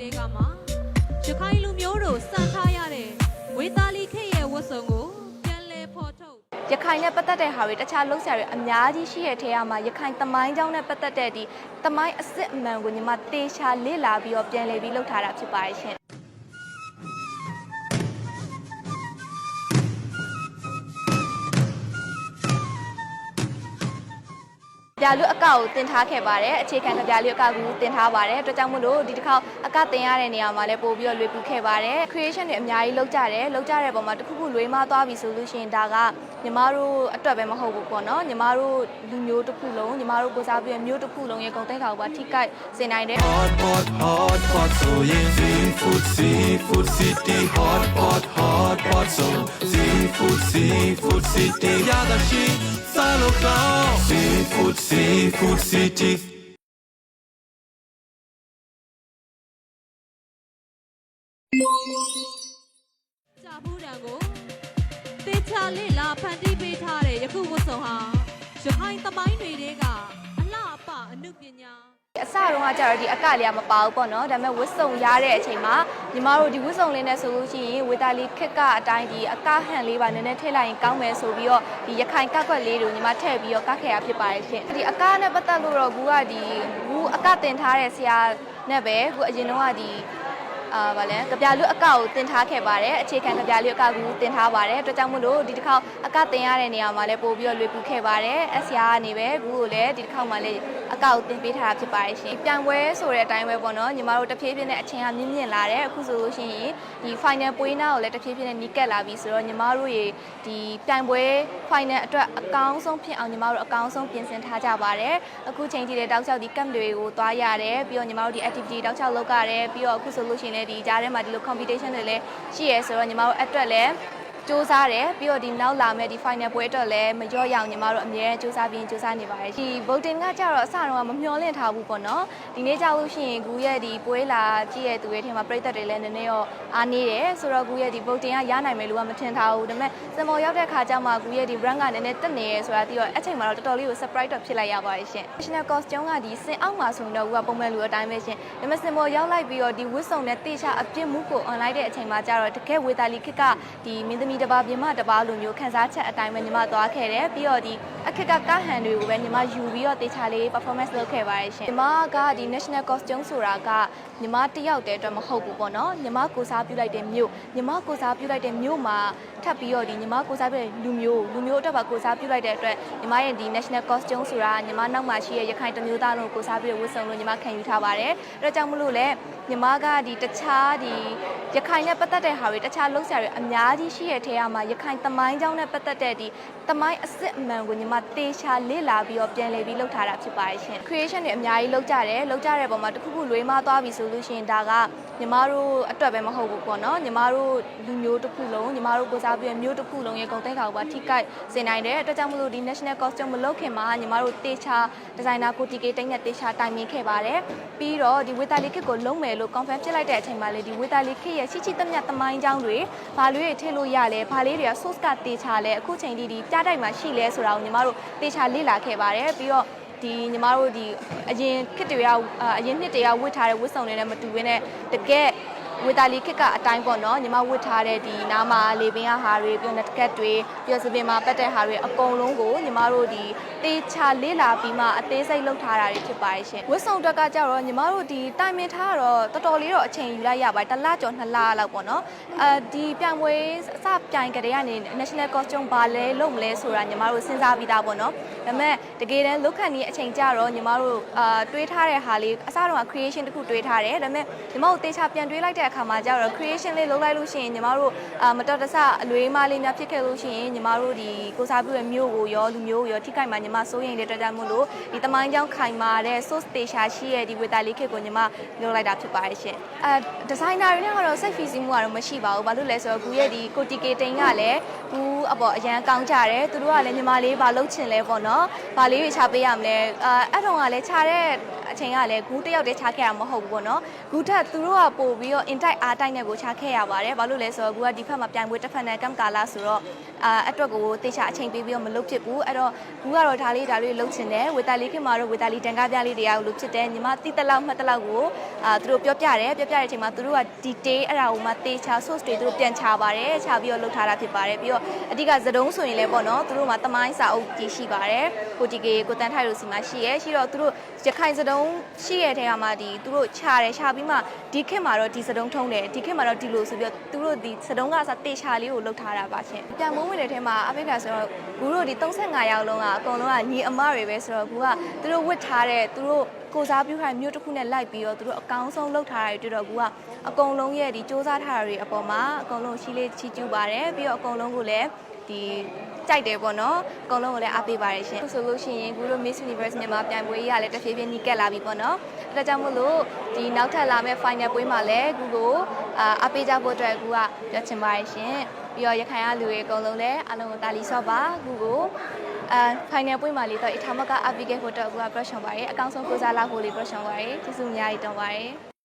တဲကမှရခိုင်လူမျိုးတို့စံထားရတဲ့ဝေသားလီခေတ်ရဲ့ဝတ်စုံကိုပြန်လဲဖော်ထုတ်ရခိုင်နဲ့ပတ်သက်တဲ့ဟာတွေတခြားလုံးဆရာတွေအများကြီးရှိရဲ့ထဲကမှာရခိုင်သမိုင်းကြောင်းနဲ့ပတ်သက်တဲ့ဒီသမိုင်းအစစ်အမှန်ကိုညီမတေချာလေ့လာပြီးတော့ပြန်လည်ပြီးလုပ်ထားတာဖြစ်ပါတယ်ရှင် ပြလူအကောက်ကိုတင်ထားခဲ့ပါတယ်အခြေခံကြပြလူအကောက်ကိုတင်ထားပါတယ်အတွက်ကြောင့်မို့လို့ဒီတစ်ခါအကတင်ရတဲ့နေရာမှာလည်းပို့ပြီးတော့လွယ်ကူခဲ့ပါတယ် creation တွေအများကြီးလုပ်ကြတယ်လုပ်ကြတဲ့ပုံမှာတစ်ခုခုလွေးမသွားပြီဆိုလို့ရှိရင်ဒါကညီမတို့အတွက်ပဲမဟုတ်ဘူးပေါ့နော်ညီမတို့လူမျိုးတစ်ခုလုံးညီမတို့ကိုစားပြီးမျိုးတစ်ခုလုံးရဲ့ဂုဏ်သိက္ခာကိုပါထိခိုက်စေနိုင်တယ် Hot pot hot pot so yeah seafood seafood city hot pot hot pot so seafood seafood city ရတာရှိစားလို့ကောင်း seafood seafood city ကြာဘူးတံကိုတေချာလေးလာဖန်တီးပေးထားတဲ့ယခုဝတ်စုံဟာရခိုင်သမိုင်းတွေတဲကအလှအပအနုပညာ အစတုန်းကကျတော့ဒီအကလေးကမပါဘူးပေါ့နော်ဒါပေမဲ့ဝစ်စုံရတဲ့အချိန်မှာညီမတို့ဒီဝစ်စုံလေးနဲ့ဆိုလို့ရှိရင်ဝေတာလီခက်ကအတိုင်းဒီအကဟန်လေးပါနည်းနည်းထည့်လိုက်ရင်ကောင်းမယ်ဆိုပြီးတော့ဒီရခိုင်ကက်ကွက်လေးတို့ညီမထည့်ပြီးတော့ကတ်ခဲ့ရဖြစ်ပါတယ်ရှင်ဒီအကနဲ့ပတ်သက်လို့တော့ဘူးကဒီဘူးအကတင်ထားတဲ့ဆရာနဲ့ပဲခုအရင်တော့ကဒီ အာဗာလဲကြပြလူအကောက်ကိုတင်ထားခဲ့ပါတယ်အခြေခံကြပြလူအကောက်ကိုတင်ထားပါတယ်အတွက်ကြောင့်မို့လို့ဒီတစ်ခေါက်အကတင်ရတဲ့နေရာမှာလည်းပို့ပြီးတော့လွယ်ကူခဲ့ပါတယ်အဆရာကနေပဲဘူးကိုလည်းဒီတစ်ခေါက်မှာလည်းအကောက်ကိုတင်ပေးထားတာဖြစ်ပါတယ်ရှင်ပြန်ပွဲဆိုတဲ့အတိုင်းပဲပေါ့နော်ညီမတို့တဖြည်းဖြည်းနဲ့အချိန်ကမြင့်မြင့်လာတယ်အခုဆိုလို့ရှိရင်ဒီ final ပွဲနာကိုလည်းတဖြည်းဖြည်းနဲ့နီးကပ်လာပြီဆိုတော့ညီမတို့ရေဒီပြန်ပွဲ final အတွက်အကောင်းဆုံးဖြစ်အောင်ညီမတို့အကောင်းဆုံးပြင်ဆင်ထားကြပါတယ်အခုချိန်ထိလည်းတောက်လျှောက်ဒီ camp တွေကိုသွားရတယ်ပြီးတော့ညီမတို့ဒီ activity တောက်လျှောက်လုပ်ရတယ်ပြီးတော့အခုဆိုလို့ရှိရင်လည်းဒီကြားထဲမှာဒီလို competition တွေလည်းရှိရဲဆိုတော့ညီမတို့အတွက်လည်း စူးစမ်းတယ်ပြီးတော့ဒီနောက်လာမဲ့ဒီ final ပွဲအတွက်လည်းမလျော့ရအောင်ညီမတို့အမြဲစူးစမ်းပြီးစူးစမ်းနေပါတယ်ဒီ voting ကကြတော့အစတော့မမျှော်လင့်ထားဘူးပေါ့နော်ဒီနေ့ကြောက်လို့ရှိရင်ဂူရဲ့ဒီပွဲလာကြည့်ရတဲ့သူတွေထဲမှာပြည်သက်တွေလည်းနည်းနည်းတော့အားနေတယ်ဆိုတော့ဂူရဲ့ဒီ voting ကရနိုင်မယ်လို့ကမထင်ထားဘူးဒါပေမဲ့စင်မော်ရောက်တဲ့ခါကျမှဂူရဲ့ဒီ brand ကနည်းနည်းတက်နေရဆိုတာပြီးတော့အချိန်မှာတော့တော်တော်လေးကို surprise တော့ဖြစ်လိုက်ရပါတယ်ရှင် national costume ကဒီစင်အောက်မှာဆိုရင်တော့ဂူကပုံမှန်လူအတိုင်းပဲရှင်ဒါပေမဲ့စင်မော်ရောက်လိုက်ပြီးတော့ဒီဝတ်စုံနဲ့တေချာအပြစ်မှုကို online တဲ့အချိန်မှာကျတော့တကယ်ဝေတာလီခစ်ကဒီမင်းသမီးတစ်ပါးပြင်မတစ်ပါးလိုမျိုးခန်းစားချက်အတိုင်းပဲညီမသွားခဲ့တယ်ပြီးတော့ဒီအခက်ကကဟန်တွေကိုပဲညီမယူပြီးတော့တေချာလေး performance လုပ်ခဲ့ပါတယ်ရှင်ညီမကဒီ national costume ဆိုတာကညီမတစ်ယောက်တည်းအတွက်မဟုတ်ဘူးပေါ့နော်ညီမကိုစားပြုလိုက်တဲ့မြို့ညီမကိုစားပြုလိုက်တဲ့မြို့မှာထပ်ပြီးတော့ဒီညီမကိုစားပြုတဲ့လူမျိုးလူမျိုးအတွက်ပါကိုစားပြုလိုက်တဲ့အတွက်ညီမရဲ့ဒီ national costume ဆိုတာညီမနောက်မှာရှိတဲ့ရခိုင်တမျိုးသားလုံးကိုစားပြုတဲ့ဝတ်စုံလို့ညီမခံယူထားပါတယ်အဲဒါကြောင့်မလို့လဲညီမကဒီတခြားဒီရခိုင်နဲ့ပတ်သက်တဲ့ဟာတွေတခြားလုံးဆရာတွေအများကြီးရှိရဲ့ထဲကမှာရခိုင်သမိုင်းကြောင်းနဲ့ပတ်သက်တဲ့ဒီသမိုင်းအစစ်အမှန်ကိုညီမတေချာလေ့လာပြီးတော့ပြန်လည်ပြီးလုပ်ထားတာဖြစ်ပါတယ်ရှင် creation တွေအများကြီးလုပ်ကြတယ်လုပ်ကြတဲ့ပုံမှာတစ်ခုခုလွေးမသွားပြီဆိုလို့ရှိရင်ဒါကညီမတို့အတွက်ပဲမဟုတ်ဘူးပေါ့နော်ညီမတို့လူမျိုးတစ်ခုလုံးညီမတို့ကိုစားပြီးမျိုးတစ်ခုလုံးရဲ့ဂုဏ်သိက္ခာကိုပါထိခိုက်စေနိုင်တယ်အတွက်ကြောင့်မလို့ဒီ national costume မလုပ်ခင်မှာညီမတို့တေချာဒီဇိုင်နာကိုတီကေတိတ်နဲ့တေချာတိုင်ပင်ခဲ့ပါတယ်ပြီးတော့ဒီဝေတာလီခစ်ကိုလုံးမယ်လို့ confirm ဖြစ်လိုက်တဲ့အချိန်မှာလေဒီဝေတာလီခစ်ရဲ့ရှိရှိသမျှသမိုင်းကြောင်းတွေဘာလို့ရထည့်လို့ရလဲဘာလေးတွေက source ကတေချာလဲအခုချိန်ထိဒီကြားတိုက်မှာရှိလဲဆိုတာကိုညီမတို့တေချာလေ့လာခဲ့ပါတယ်ပြီးတော့ ဒီညီမတို့ဒီအရင်ခစ်တွေကအာအရင်နှစ်တွေကဝတ်ထားတဲ့ဝတ်စုံတွေနဲ့မတူဘဲနဲ့တကယ် ဝေတာလီခစ်ကအတိုင်းပေါ့နော်ညီမဝတ်ထားတဲ့ဒီနားမှာလေပင်ကဟာတွေပြီးတော့နက်ကက်တွေပြီးတော့စပင်မှာပတ်တဲ့ဟာတွေအကုန်လုံးကိုညီမတို့ဒီတေချာလေ့လာပြီးမှအသေးစိတ်လုပ်ထားတာတွေဖြစ်ပါတယ်ရှင်ဝတ်စုံအတွက်ကကြတော့ညီမတို့ဒီတိုင်ပင်ထားတော့တော်တော်လေးတော့အချိန်ယူလိုက်ရပါတယ်တစ်လကျော်နှစ်လလောက်ပေါ့နော်အဲဒီပြိုင်ပွဲအစပြိုင်ကြတဲ့ကနေ national costume ဘာလဲလုပ်မလဲဆိုတာညီမတို့စဉ်းစားပြီးသားပေါ့နော်ဒါပေမဲ့တကယ်တမ်းလုတ်ခန့်ဒီအချိန်ကြတော့ညီမတို့အာတွေးထားတဲ့ဟာလေးအစတော့ creation တခုတွေးထားတယ်ဒါပေမဲ့ညီမတို့တေချာပြန်တွေးလိုက်တဲ့အခါမှာကြတော့ creation လေးလုပ်လိုက်လို့ရှိရင်ညီမတို့အာမတော်တဆအလွေးမလေးများဖြစ်ခဲ့လို့ရှိရင်ညီမတို့ဒီကိုစားပြုတဲ့မျိုးကိုရောလူမျိုးကိုရောထိခိုက်မှာညီမစိုးရိမ်တဲ့အတွက်ကြောင့်မို့လို့ဒီတမိုင်းကြောင်းခိုင်မာတဲ့ source တေချာရှိရဲ့ဒီဝေတာလေးခစ်ကိုညီမလုပ်လိုက်တာဖြစ်ပါတယ်ရှင်အဲဒီဇိုင်နာတွေနဲ့ကတော့စိတ်ဖီစီမှုကတော့မရှိပါဘူးဘာလို့လဲဆိုတော့ကူရဲ့ဒီကိုတီကေတိန်ကလည်းကူအပေါ်အရန်ကောင်းကြတယ်သူတို့ကလည်းညီမလေးဘာလုပ်ချင်လဲပေါ့နော်ဘာလေးတွေချပေးရမလဲအဲအဲ့တော့ကလည်းခြားတဲ့ အချိန်ကလည်းဂူးတစ်ယောက်တည်းချခဲ့တာမဟုတ်ဘူးပေါ့နော်ဂူးထက်သူတို့ကပို့ပြီးတော့ in type အားတိုက်နဲ့ကိုချခဲ့ရပါတယ်ဘာလို့လဲဆိုတော့ဂူကဒီဖက်မှာပြိုင်ပွဲတစ်ဖက်နဲ့ကမ်ကာလာဆိုတော့အာအတွက်ကိုတေချာအချိန်ပေးပြီးတော့မလုပ်ဖြစ်ဘူးအဲ့တော့ဂူကတော့ဒါလေးဒါလေးလုပ်ချင်တယ်ဝေတာလီခင်မှာတော့ဝေတာလီတန်ကားပြလေးတွေကလို့ဖြစ်တယ်ညီမတိတလောက်မှတ်တလောက်ကိုအာသူတို့ပြောပြတယ်ပြောပြတဲ့အချိန်မှာသူတို့က detail အဲ့ဒါကိုမှတေချာ source တွေသူတို့ပြန်ချပါတယ်ချပြီးတော့လုပ်ထားတာဖြစ်ပါတယ်ပြီးတော့အဓိကသတုံးဆိုရင်လည်းပေါ့နော်သူတို့မှာတမိုင်းစာအုပ်ကြီးရှိပါတယ်ကိုတီကေကိုတန်ထိုက်တို့စီမှာရှိရဲရှိတော့သူတို့ရခိုင်သတုံးရှိရတဲ့အခါမှာဒီသူတို့ချတယ်ချပြီးမှဒီခေတ်မှာတော့ဒီသတုံးထုံးတယ်ဒီခေတ်မှာတော့ဒီလိုဆိုပြီးတော့သူတို့ဒီသတုံးကစားတေချာလေးကိုလုပ်ထားတာပါရှင်ပြန်မိုးဝင်တဲ့ထဲမှာအဖေကဆိုတော့ဘူးတို့ဒီ35ယောက်လုံးကအကုန်လုံးကညီအမတွေပဲဆိုတော့ဘူးကသူတို့ဝတ်ထားတဲ့သူတို့ကိုစားပြုထားတဲ့မြို့တစ်ခုနဲ့လိုက်ပြီးတော့သူတို့အကောင်းဆုံးလုပ်ထားတာတွေတွေ့တော့ဘူးကအကုန်လုံးရဲ့ဒီစ조사ထားတာတွေအပေါ်မှာအကုန်လုံးရှိလေးချီးကျူးပါတယ်ပြီးတော့အကုန်လုံးကိုလည်းဒီ ကြိုက်တယ်ပေါ့နော်အကုန်လုံးကိုလည်းအားပေးပါတယ်ရှင်ဆိုလို့ရှိရင်ဘူးတို့ Miss Universe မြန်မာပြိုင်ပွဲကြီးကလည်းတဖြည်းဖြည်းနီးကပ်လာပြီပေါ့နော်အဲဒါကြောင့်မို့လို့ဒီနောက်ထပ်လာမယ့် final ပွဲမှာလည်းကူကိုအာအားပေးကြဖို့အတွက်ကူကပြောချင်ပါတယ်ရှင်ပြီးတော့ရခိုင်ရလူတွေအကုန်လုံးလည်းအားလုံးကိုတာလီဆော့ပါကူကိုအာ final ပွဲမှာလေးတော့အထာမကအပီကေဖို့တော့ကူကပြောချင်ပါတယ်အကောင်းဆုံးကိုစားလာဖို့လေးပြောချင်ပါတယ်ကျေးဇူးအများကြီးတောင်းပါတယ်